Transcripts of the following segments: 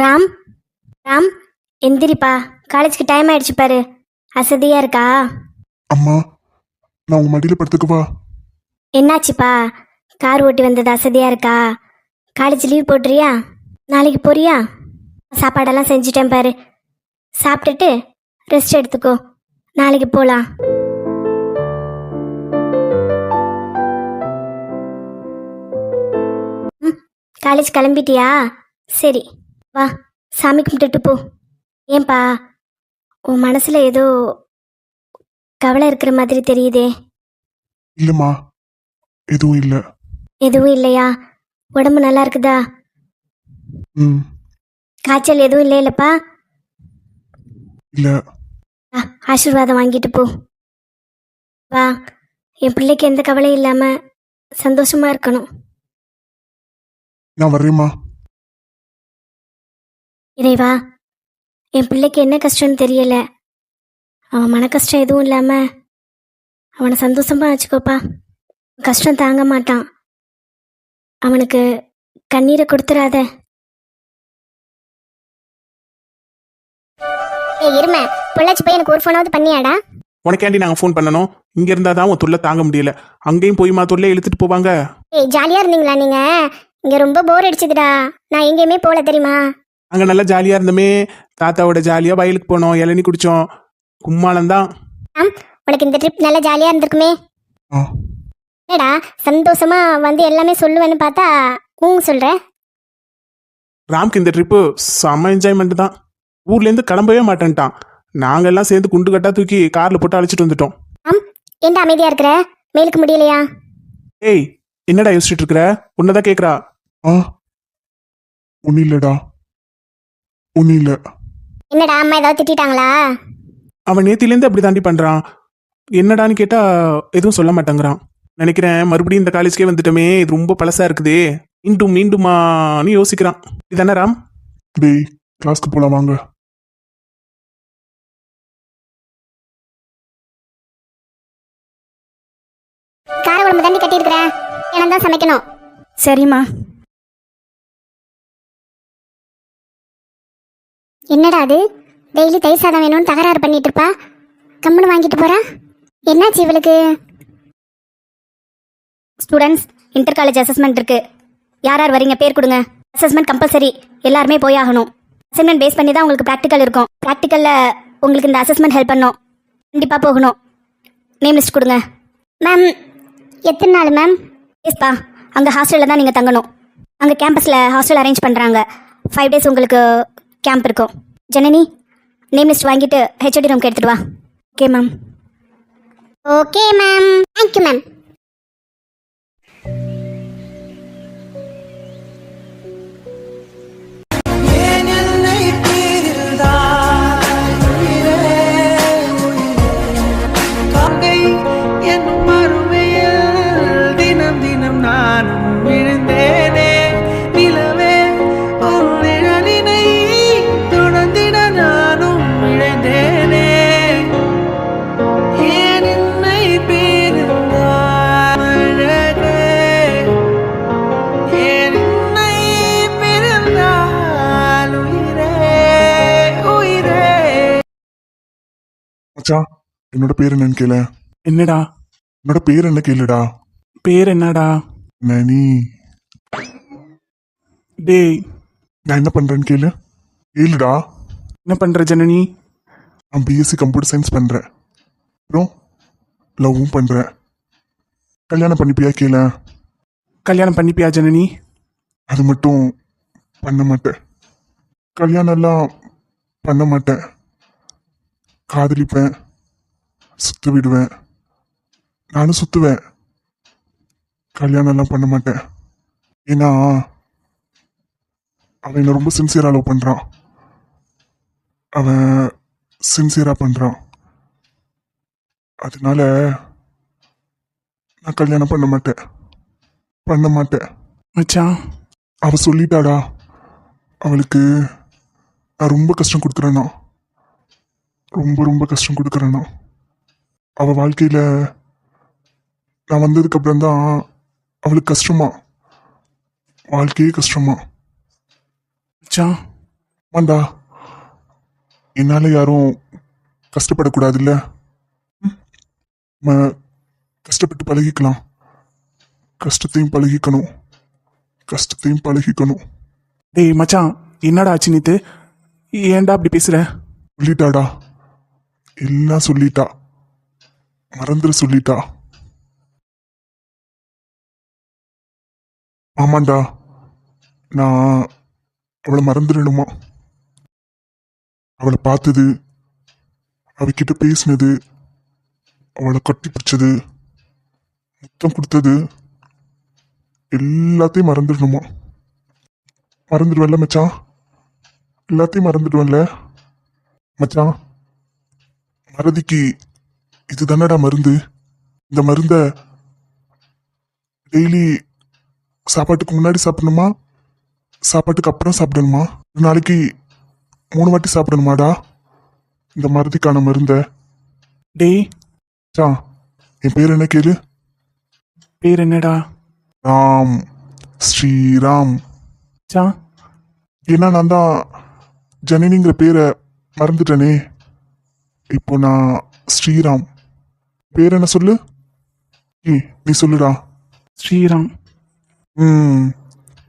ராம் ராம் எந்திரிப்பா. காலேஜ்க்கு டைம் ஆயிடுச்சு பாரு. அசதியா இருக்கா? அம்மா நான் உங்க மடியில படுத்துக்கவா என்னாச்சுப்பா? கார் ஓட்டி வந்தது அசதியா இருக்கா? காலேஜ் லீவ் போட்டுறியா? நாளைக்கு போறியா? சாப்பாடெல்லாம் செஞ்சுட்டேன் பாரு. சாப்பிட்டுட்டு ரெஸ்ட் எடுத்துக்கோ. நாளைக்கு போகலாம் காலேஜ் கிளம்பிட்டியா? சரி. வா சாமி கும்பிட்டுட்டு போ. ஏன்பா உன் மனசுல ஏதோ கவலை இருக்கிற மாதிரி தெரியுதே. இல்லம்மா எதுவும் இல்ல. எதுவும் இல்லையா? உடம்பு நல்லா இருக்குதா? ம். காய்ச்சல் எதுவும் இல்லை இல்லப்பா இல்ல. வா, ஆசீர்வாதம் வாங்கிட்டு போ. வா என் பிள்ளைக்கு எந்த கவலையும் இல்லாம சந்தோஷமா இருக்கணும். நான் வர்றேம்மா. இறைவா என் பிள்ளைக்கு என்ன கஷ்டம்னு தெரியல. அவன் மன கஷ்டம் எதுவும் இல்லாம அவனை சந்தோஷமா வச்சுக்கோப்பா. கஷ்டம் தாங்க மாட்டான். அவனுக்கு கண்ணீரை கொடுத்துறாத. ஏய் இரும பொள்ளாச்சி போய் எனக்கு ஒரு ஃபோனாவது பண்ணியாடா. உனக்கேண்டி நாங்கள் ஃபோன் பண்ணணும்? இங்கே இருந்தால் தான் உன் தொல்லை தாங்க முடியல. அங்கேயும் போய் மா தொல்லை இழுத்துட்டு போவாங்க. ஏய் ஜாலியா இருந்தீங்களா நீங்க? இங்க ரொம்ப போர் அடிச்சதுடா. நான் எங்கேயுமே போல தெரியுமா? அங்கே நல்லா ஜாலியாக இருந்தோமே. தாத்தாவோட ஜாலியாக வயலுக்கு போனோம். இளநீ குடித்தோம் கும்மாளம் தான் உனக்கு இந்த ட்ரிப் நல்லா ஜாலியா இருந்திருக்குமே. ஆ. என்னடா சந்தோஷமா வந்து எல்லாமே சொல்லுவேன்னு பார்த்தா ஊங்க சொல்ற? ராம்க்கு இந்த ட்ரிப்பு செம்ம என்ஜாய்மெண்ட் தான். ஊர்லேருந்து கிளம்பவே மாட்டேன்ட்டான். நாங்கள் எல்லாம் சேர்ந்து குண்டு கட்டா தூக்கி காரில் போட்டு அழைச்சிட்டு வந்துட்டோம். ஏன்டா அமைதியா இருக்கிற? மேலுக்கு முடியலையா? ஏய் என்னடா யோசிச்சுட்டு இருக்கிற? உன்னதான் கேட்குறா ஆ. ஒன்றும் இல்லடா. ஒன்றும் இல்லை என்னடா அம்மா ஏதாவது திட்டிட்டாங்களா? அவன் நேத்திலேருந்து அப்படி தாண்டி பண்ணுறான் என்னடான்னு கேட்டால் எதுவும் சொல்ல மாட்டேங்கிறான். நினைக்கிறேன் மறுபடியும் இந்த காலேஜ்க்கே வந்துட்டோமே இது ரொம்ப பழசா இருக்குதே. மீண்டும் மீண்டுமான்னு யோசிக்கிறான். இதானே ராம்? டேய் கிளாஸ்க்கு போலாம் வாங்க. கார குழம்பு தாண்டி கட்டியிருக்கிறேன். எனக்கு தான் சமைக்கணும். சரிம்மா. என்னடா அது? டெய்லி தயிர் சாதம் வேணும்னு தகராறு பண்ணிட்டு இருப்பா. கம்முன்னு வாங்கிட்டு போறா? என்னாச்சு இவளுக்கு? ஸ்டூடெண்ட்ஸ் இன்டர் காலேஜ் அசஸ்மெண்ட் இருக்கு. யார் யார் வரீங்க? பேர் கொடுங்க. அசஸ்மெண்ட் கம்பல்சரி எல்லாருமே போய் ஆகணும். அசைன்மெண்ட் பேஸ் பண்ணி தான் உங்களுக்கு ப்ராக்டிக்கல் இருக்கும். ப்ராக்டிக்கலில் உங்களுக்கு இந்த அசஸ்மெண்ட் ஹெல்ப் பண்ணும். கண்டிப்பாக போகணும். நேம் லிஸ்ட் கொடுங்க. மேம் எத்தனை நாள் மேம் எஸ்ப்பா அங்கே ஹாஸ்டலில் தான் நீங்கள் தங்கணும். அங்கே கேம்பஸில் ஹாஸ்டல் அரேஞ்ச் பண்ணுறாங்க ஃபைவ் டேஸ் உங்களுக்கு கேம்ப் இருக்கும். ஜனனி நேம் லிஸ்ட் வாங்கிட்டு ஹெச்ஓடி ரூம்க்கு எடுத்துகிட்டு வா. Okay ma'am okay ma'am thank you ma'am என்னோட பேர் என்னன்னு கேள. என்னடா? என்னோட பேர் என்ன கேளுடா? பேர் என்னடா? நனி. டேய். நான் என்ன பண்றேன்னு கேளு. கேளுடா. என்ன பண்ற ஜனனி? நான் பிஎஸ்சி கம்ப்யூட்டர் சயின்ஸ் பண்றேன். அப்புறம் லவ்வும் பண்றேன். கல்யாணம் பண்ணிப்பியா கேள. கல்யாணம் பண்ணிப்பியா ஜனனி? அது மட்டும் பண்ண மாட்டேன். கல்யாணம்லாம் பண்ண மாட்டேன். காதலிப்பேன். சுத்த விடுவேன் நானும் சுத்துவேன். கல்யாணம்லாம் பண்ண மாட்டேன். ஏன்னா அவன் என்னை ரொம்ப சின்சியராக லவ் பண்ணுறான் அவன் சின்சியராக பண்ணுறான் அதனால நான் கல்யாணம் பண்ண மாட்டேன். பண்ண மாட்டேன். மச்சான். அவ சொல்லிட்டாடா அவளுக்கு நான் ரொம்ப கஷ்டம் கொடுக்குறேனா ரொம்ப ரொம்ப கஷ்டம் கொடுக்குறேனா அவ வாழ்க்கையில நான் வந்ததுக்கு அப்புறம் தான் அவளுக்கு கஷ்டமா? வாழ்க்கையே கஷ்டமா? மச்சான். ஆமாண்டா. என்னால யாரும் கஷ்டப்படக்கூடாதுல்ல? ம்? நம்ம கஷ்டப்பட்டு பழகிக்கலாம். கஷ்டத்தையும் பழகிக்கணும். கஷ்டத்தையும் பழகிக்கணும். டேய் மச்சான் என்னடா ஆச்சு நேத்து? ஏன்டா அப்படி பேசுற? சொல்லிட்டாடா. எல்லாம் சொல்லிட்டா. மறந்துட சொல்லிட்டா. ஆமாண்டா. நான் அவளை மறந்துடணுமா? அவளை பார்த்தது அவகிட்ட பேசினது அவளை கட்டி பிடிச்சது முத்தம் கொடுத்தது எல்லாத்தையும் மறந்துடணுமா? மறந்துடுவேன்ல மச்சான். எல்லாத்தையும் மறந்துடுவேன்ல. மச்சான் மறதிக்கு இது தானடா மருந்து? இந்த மருந்த டெய்லி சாப்பாட்டுக்கு முன்னாடி சாப்பிடணுமா? சாப்பாட்டுக்கு அப்புறம் சாப்பிடணுமா? ஒரு நாளைக்கு மூணு வாட்டி சாப்பிடணுமாடா? இந்த மறதிக்கான மருந்த. டேய். மச்சான் என் பேர் என்ன கேளு? பேர் என்னடா? ராம். ஸ்ரீராம். மச்சான் ஏன்னா நான் தான் ஜனனிங்கிற பேரை மறந்துட்டேனே. இப்போ நான் ஸ்ரீராம். பேர் என்ன சொல்லு? ஏய் நீ சொல்லுடா. ஸ்ரீராம். ம்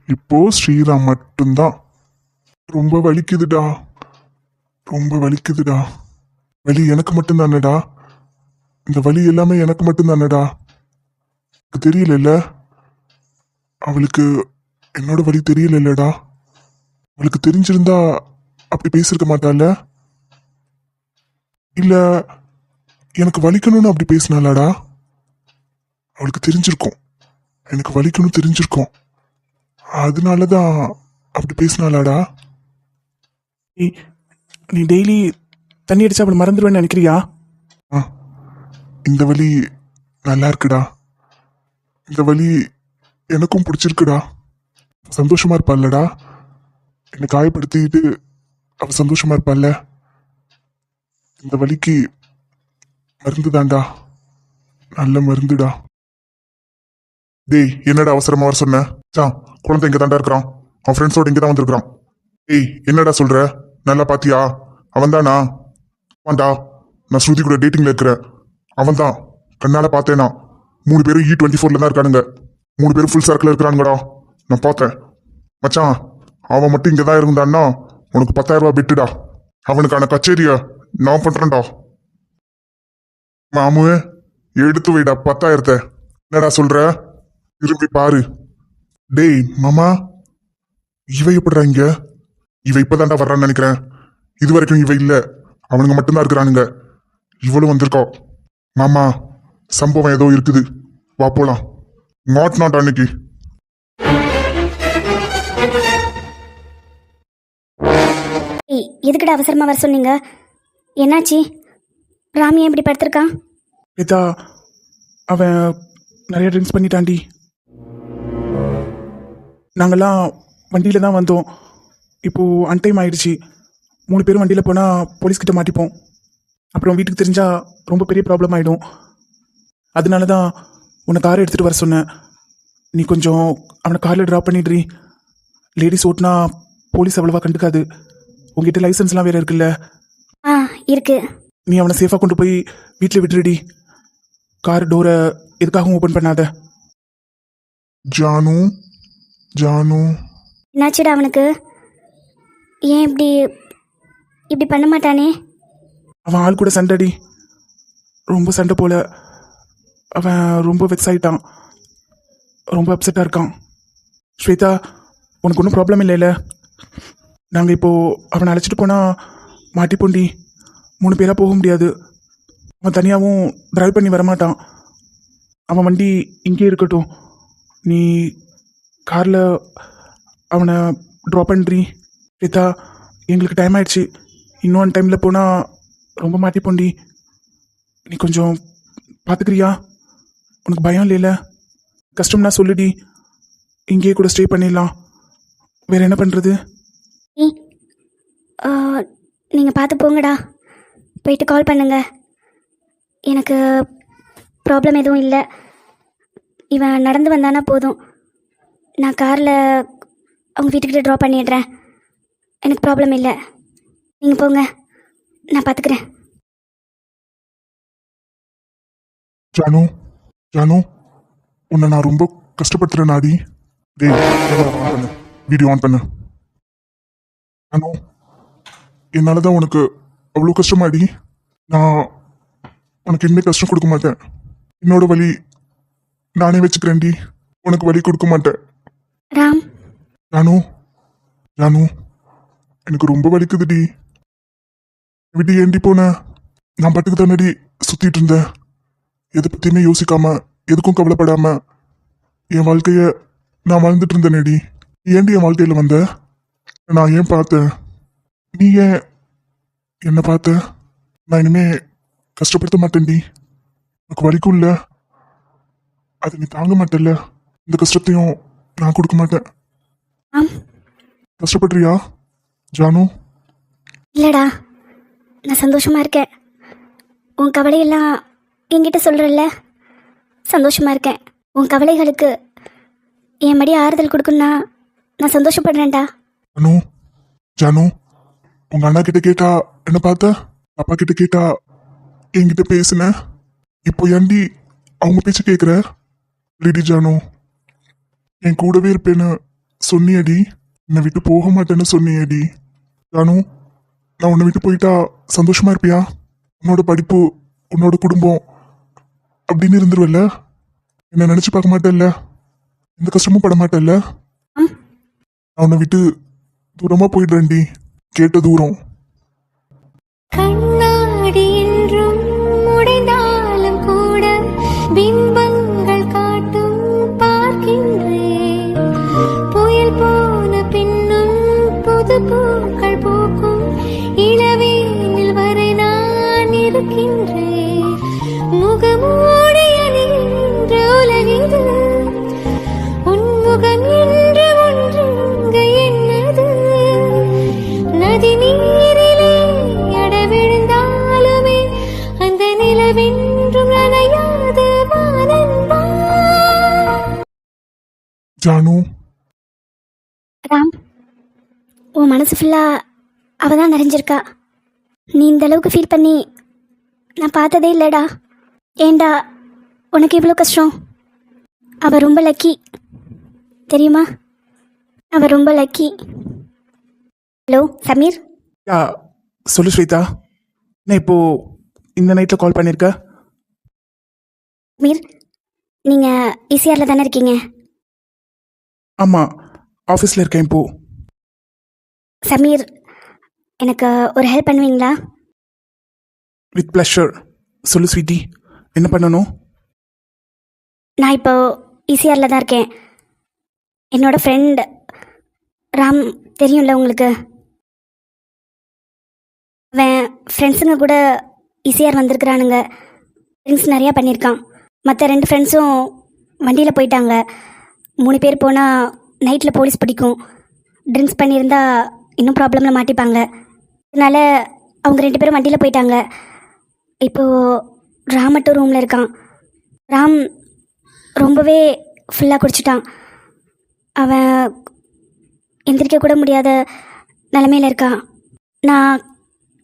இப்போ ஸ்ரீராம் மட்டும்தான் ரொம்ப வலிக்குதுடா. ரொம்ப வலிக்குதுடா. வலி எனக்கு மட்டும்தானடா. இந்த வலி எல்லாமே எனக்கு மட்டும்தானடா. எனக்கு தெரியலல்ல. அவளுக்கு என்னோட வலி தெரியலல்லடா. அவளுக்கு தெரிஞ்சிருந்தா அப்படி பேசியிருக்க மாட்டாள்ல? இல்ல எனக்கு வலிக்கணும்னு அப்படி பேசினாளாடா? அவளுக்கு தெரிஞ்சிருக்கும். எனக்கு வலிக்கணும் தெரிஞ்சிருக்கும். அதனால தான் அப்படி பேசினாளாடா? நீ டெய்லி தண்ணி அடிச்சா அவளை மறந்துடுவேன்னு நினைக்கிறியா? ஆ. இந்த வலி நல்லா இருக்குடா. இந்த வலி எனக்கும் பிடிச்சிருக்குடா. சந்தோஷமா இருப்பாள்லடா. என்னை காயப்படுத்திட்டு அவ சந்தோஷமா இருப்பாள்ல. இந்த வலிக்கு மருந்து தாண்டா நல்ல மருந்துடா. டேய் என்னடா அவசரமா வர சொன்ன? சா குழந்தை இங்க தாண்டா இருக்கிறான். அவன் ஃப்ரெண்ட்ஸோட இங்க தான் வந்திருக்கிறான். ஏய் என்னடா சொல்ற? நல்லா பாத்தியா? அவன்தானா? ஆமாண்டா நான் ஸ்ருதி கூட டேட்டிங்ல இருக்கிறேன் அவன் தான் கண்ணால பார்த்தேனா. மூணு பேரும் இ டுவெண்ட்டி ஃபோர்ல தான் இருக்கானுங்க. மூணு பேரும் ஃபுல் சர்க்கிள் இருக்கிறானுங்கடா. நான் பார்த்தேன். மச்சான் அவன் மட்டும் இங்கே தான் இருந்தான்னா உனக்கு பத்தாயிரம் ரூபா பெட்டுடா அவனுக்கான கச்சேரியை நான் பண்றேன்டா. மாமு எடுத்து வைடா பத்தாயிரத்தை. என்னடா சொல்ற? திரும்பி பாரு. டேய் மாமா இவ எப்படிடா இங்க? இவ இப்பதான்டா வர்றான்னு நினைக்கிறேன். இது வரைக்கும் இவ இல்ல. அவனுங்க மட்டும்தான் இருக்கிறானுங்க. இவளும் வந்திருக்கா. மாமா சம்பவம் ஏதோ இருக்குது. வா போலாம். நாட் நாட் அன்னைக்கு. ஏய் எதுக்குடா அவசரமா வர சொன்னீங்க? என்னாச்சு? ராமி ஏன் இப்படி படுத்திருக்கான் இதா அவன் நிறைய ட்ரிங்க்ஸ் பண்ணிட்டான்டி. நாங்கெல்லாம் வண்டியில் தான் வந்தோம். இப்போது அன்டைம் ஆயிடுச்சு. மூணு பேரும் வண்டியில் போனால் போலீஸ்கிட்ட மாட்டிப்போம். அப்புறம் வீட்டுக்கு தெரிஞ்சால் ரொம்ப பெரிய ப்ராப்ளம் ஆகிடும் அதனால தான் உன்னை காரை எடுத்துகிட்டு வர சொன்னேன். நீ கொஞ்சம் அவனை காரில் ட்ராப் பண்ணிடுறி. லேடிஸ் ஓட்டினா போலீஸ் அவ்வளோவா கண்டுக்காது. உங்ககிட்ட லைசன்ஸ்லாம் வேறு இருக்குல்ல? ஆ இருக்கு. நீ அவனை சேஃபாக கொண்டு போய் வீட்டில் விட்டுடுடி கார் டோரை எதுக்காகவும் ஓப்பன் பண்ணாத. ஜானு ஜானு. என்னாச்சுடா அவனுக்கு? ஏன் இப்படி இப்படி பண்ண மாட்டானே? அவன் ஆள் கூட சண்டைடி. ரொம்ப சண்டை போல. அவன் ரொம்ப வெக்ஸ் ஆயிட்டான். ரொம்ப அப்செட்டாக இருக்கான். ஸ்வேதா உனக்கு ஒன்றும் ப்ராப்ளம் இல்லைல்ல நாங்கள் இப்போது அவனை அழைச்சிட்டு போனால் மாட்டிப்போண்டி. மூணு பேராக போக முடியாது. அவன் தனியாகவும் டிரைவ் பண்ணி வரமாட்டான். அவன் வண்டி இங்கே இருக்கட்டும். நீ காரில் அவனை ட்ராப் பண்ணுறி ஸ்வேதா எங்களுக்கு டைம் ஆயிடுச்சு. இன்னொன்று டைமில் போனால் ரொம்ப மாட்டி போண்டி. நீ கொஞ்சம் பார்த்துக்கிறியா உனக்கு பயம் இல்லைல்ல? கஷ்டம்னா சொல்லுடி. இங்கேயே கூட ஸ்டே பண்ணிடலாம். வேறு என்ன பண்ணுறது நீங்கள் பார்த்து போங்கடா. போயிட்டு கால் பண்ணுங்க. எனக்கு ப்ராப்ளம் எதுவும் இல்லை. இவன் நடந்து வந்தானா போதும். நான் காரில் அவங்க வீட்டுக்கிட்ட ட்ராப் பண்ணிடுறேன். எனக்கு ப்ராப்ளம் இல்லை. நீங்கள் போங்க. நான் பார்த்துக்கிறேன் ஜானு ஜானு உன்னை நான் ரொம்ப கஷ்டப்படுத்துகிறேன் நாடி டேய் camera பண்ணு. வீடியோ ஆன் பண்ணு. ஜானு என்னால் தான் உனக்கு அவ்வளோ கஷ்டமாடி. நான் உனக்கு இனிமே கஷ்டம் கொடுக்க மாட்டேன். என்னோட வலி நானே வச்சுக்கிறேன்டி. உனக்கு வலி கொடுக்க மாட்டேன். ராம். ஜானு எனக்கு ரொம்ப வலிக்குதுடி. விட்டு ஏண்டி போன? நான் பாட்டுக்கு தானடி சுத்திட்டு இருந்தேன். எதை பத்தியுமே யோசிக்காம எதுக்கும் கவலைப்படாம என் வாழ்க்கைய நான் வாழ்ந்துட்டு இருந்தேனேடி. நீ ஏண்டி என் வாழ்க்கையில வந்த? நான் ஏன் பார்த்தேன்? நீ ஏன் என்ன பார்த்த நான் இனிமே கஷ்டப்படுத்த மாட்டேன்டி. உனக்கு வலிக்கும் இல்ல. அது நீ தாங்க மாட்டேல்ல. இந்த கஷ்டத்தையும் நான் கொடுக்க மாட்டேன். கஷ்டப்படுறியா ஜானு? இல்லைடா. நான் சந்தோஷமாக இருக்கேன். உன் கவலையெல்லாம் என்கிட்ட சொல்கிறல்ல சந்தோஷமாக இருக்கேன். உன் கவலைகளுக்கு என் மடி ஆறுதல் கொடுக்குன்னா நான் சந்தோஷப்படுறேன்டா. ஜானு ஜானு? உங்க அண்ணா கிட்ட கேட்டா என்ன பார்த்த? அப்பா கிட்ட கேட்டா என்கிட்ட பேசுன. இப்போ ஏன்டி அவங்க பேச்சு கேட்குற லிடி ஜானு என் கூடவே இருப்பேன்னு சொன்னியடி. என்னை விட்டு போக மாட்டேன்னு சொன்னியடி. ஜானு நான் உன்னை விட்டு போயிட்டா சந்தோஷமா இருப்பியா? உன்னோட படிப்பு உன்னோட குடும்பம் அப்படின்னு இருந்துருவல்ல? என்ன நினைச்சு பார்க்க மாட்டேல்ல? எந்த கஷ்டமும் பட மாட்டேல்ல. நான் உன்னை விட்டு தூரமா போயிடுறேன்டி. கேட்ட தூரம் கண்ணாடி ஜானு. ராம் உன் மனசு ஃபுல்லாக அவ தான் நிறைஞ்சிருக்கா. நீ இந்த அளவுக்கு ஃபீல் பண்ணி நான் பார்த்ததே இல்லைடா. ஏண்டா உனக்கு இவ்வளோ கஷ்டம்? அவ ரொம்ப லக்கி தெரியுமா? அவ ரொம்ப லக்கி ஹலோ சமீர் யா சொல்லு ஸ்வேதா. நான் இப்போ இந்த நைட்டில் கால் பண்ணியிருக்க சமீர் நீங்கள் ஈசிஆரில் தானே இருக்கீங்க? ஆமாம் ஆஃபீஸில் இருக்கேன் இப்போ. சமீர் எனக்கு ஒரு ஹெல்ப் பண்ணுவீங்களா? வித் ப்ளஷர் சொல்லு ஸ்வீட்டி என்ன பண்ணணும்? நான் இப்போ ஈசிஆரில் தான் இருக்கேன். என்னோட ஃப்ரெண்ட் ராம் தெரியும்ல உங்களுக்கு? அவன் ஃப்ரெண்ட்ஸுங்க கூட ஈசிஆர் வந்திருக்கிறானுங்க. ட்ரிங்க்ஸ் நிறையா பண்ணியிருக்கான். மற்ற ரெண்டு ஃப்ரெண்ட்ஸும் வண்டியில் போயிட்டாங்க. மூணு பேர் போனால் நைட்டில் போலீஸ் பிடிக்கும். ட்ரிங்க்ஸ் பண்ணியிருந்தா இன்னும் ப்ராப்ளமில் மாட்டிப்பாங்க. அதனால் அவங்க ரெண்டு பேரும் வண்டியில் போயிட்டாங்க. இப்போது ராம் மட்டும் ரூமில் இருக்கான். ராம் ரொம்பவே ஃபுல்லாக குடிச்சிட்டான். அவன் எந்திரிக்க கூட முடியாத நிலமையில இருக்கான். நான்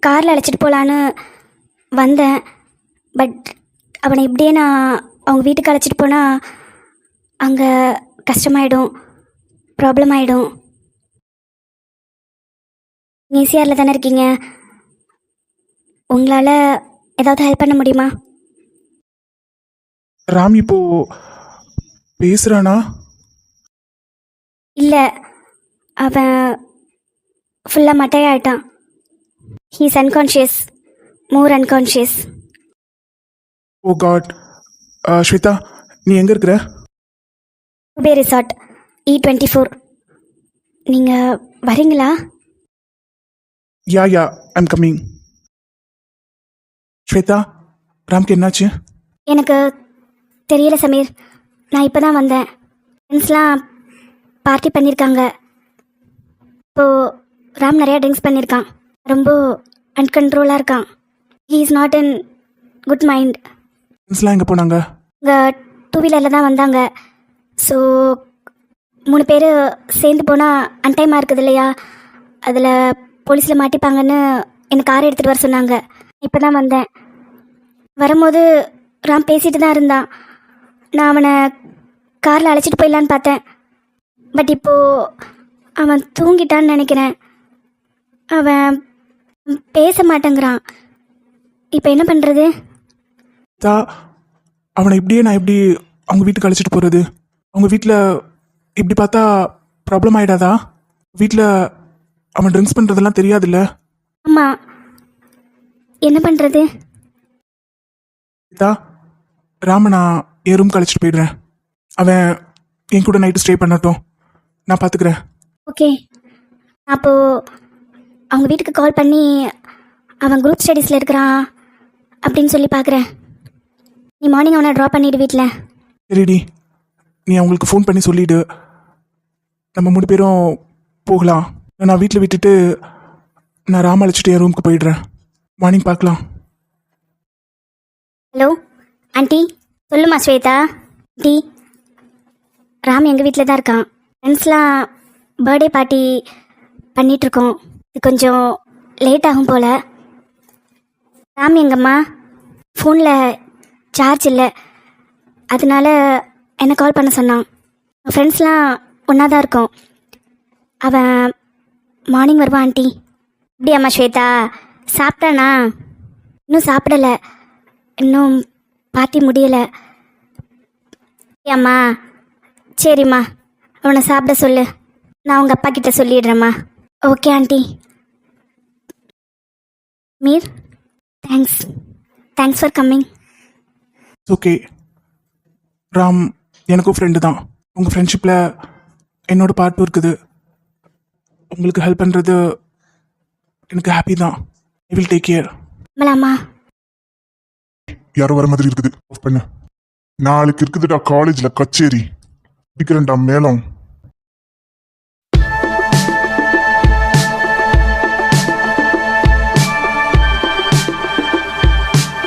காரில் அழைச்சிட்டு போகலான்னு வந்தேன். பட் அவனை இப்படியே நான் அவங்க வீட்டுக்கு அழைச்சிட்டு போனால் அங்கே கஷ்டமாயிடும். ப்ராப்ளம் ஆகிடும் ஈஸியாரில் தானே இருக்கீங்க. உங்களால் ஏதாவது ஹெல்ப் பண்ண முடியுமா? ராம் இப்போ பேசுகிறானா இல்லை. அவன் ஃபுல்லாக மட்டையாயிட்டான். He's unconscious more unconscious oh god Swetha நீ எங்கே இருக்கிற? Bay resort E twenty four நீங்கள் வரீங்களா? Yeah yeah I'm coming Swetha ராம்க்கு என்னாச்சு? எனக்கு தெரியல சமீர். நான் இப்போ தான் வந்தேன் ஃப்ரெண்ட்ஸ்லாம் பார்ட்டி பண்ணியிருக்காங்க இப்போது ராம் நிறையா ட்ரிங்க்ஸ் பண்ணியிருக்கான் ரொம்ப அன்கண்ட்ரோலாக இருக்கான். He is not in good mind ஃப்ரெண்ட்ஸ்லாம் எங்கே போனாங்க? இங்கே டூ வீலரில் தான் வந்தாங்க. ஸோ மூணு பேர் சேர்ந்து போனால் அன்டைமாக இருக்குது இல்லையா? அதில் போலீஸில் மாட்டிப்பாங்கன்னு எனக்கு கார் எடுத்துகிட்டு வர சொன்னாங்க. இப்போ தான் வந்தேன். வரும்போது ராம் பேசிட்டு தான் இருந்தான். நான் அவனை காரில் அழைச்சிட்டு போயிடலான்னு பார்த்தேன். பட் இப்போது அவன் தூங்கிட்டான்னு நினைக்கிறேன். அவன் பேச மாட்டேங்கிறான். இப்போ என்ன பண்ணுறது தா அவனை இப்படியே நான் எப்படி அவங்க வீட்டுக்கு அழைச்சிட்டு போகிறது அவங்க வீட்டில் இப்படி பார்த்தா ப்ராப்ளம் ஆயிடாதா? வீட்டில் அவன் ட்ரிங்க்ஸ் பண்ணுறதெல்லாம் தெரியாதுல்ல? ஆமாம் என்ன பண்ணுறது தா ராம நான் என் ரூம்க்கு அழைச்சிட்டு போயிடுறேன். அவன் என் கூட நைட்டு ஸ்டே பண்ணட்டும். நான் பார்த்துக்கிறேன் ஓகே. அப்போது அவங்க வீட்டுக்கு கால் பண்ணி அவன் குரூப் ஸ்டடீஸில் இருக்கிறான் அப்படின்னு சொல்லி பார்க்குறேன் நீ மார்னிங் அவனை ட்ராப் பண்ணிடு வீட்டில் சரிடி. நீ அவங்களுக்கு ஃபோன் பண்ணி சொல்லிடு. நம்ம மூணு பேரும் போகலாம். நான் வீட்டில் விட்டுட்டு நான் ராம அழைச்சிட்டு என் ரூமுக்கு போயிடுறேன். மார்னிங் பார்க்கலாம். ஹலோ ஆண்டி சொல்லுமா ஸ்வேதா? ஆண்டி ராம் எங்கள் வீட்டில் தான் இருக்கான். ஃப்ரெண்ட்ஸ்லாம் பர்த்டே பார்ட்டி பண்ணிகிட்ருக்கோம் இது கொஞ்சம் லேட் ஆகும் போல். ராம் எங்கம்மா? ஃபோனில் சார்ஜ் இல்லை. அதனால என்னை கால் பண்ண சொன்னான். ஃப்ரெண்ட்ஸ்லாம் ஒன்றா தான் இருக்கோம். அவன் மார்னிங் வருவான் ஆண்டி அப்படியாம்மா ஸ்வேதா? சாப்பிட்டானா? இன்னும் சாப்பிடலை. இன்னும் பார்ட்டி முடியலை. அம்மா. சரிம்மா. அவனை சாப்பிட சொல்லு. நான் உங்கள் அப்பா கிட்ட சொல்லிடுறேம்மா. Okay aunty Mir thanks thanks for coming okay Ram எனக்கும் ஃப்ரெண்டு தான். உங்கள் ஃப்ரெண்ட்ஷிப்பில் என்னோட பார்ட்டும் இருக்குது. உங்களுக்கு ஹெல்ப் பண்ணுறது எனக்கு ஹாப்பி தான். ஐ வில் டேக் கேர் மலாமா யாரோ வர மாதிரி இருக்குது. ஆஃப் பண்ணு. நாளைக்கு இருக்குதுடா காலேஜ்ல கச்சேரி. பிடிக்கிறேன்டா மேளம்.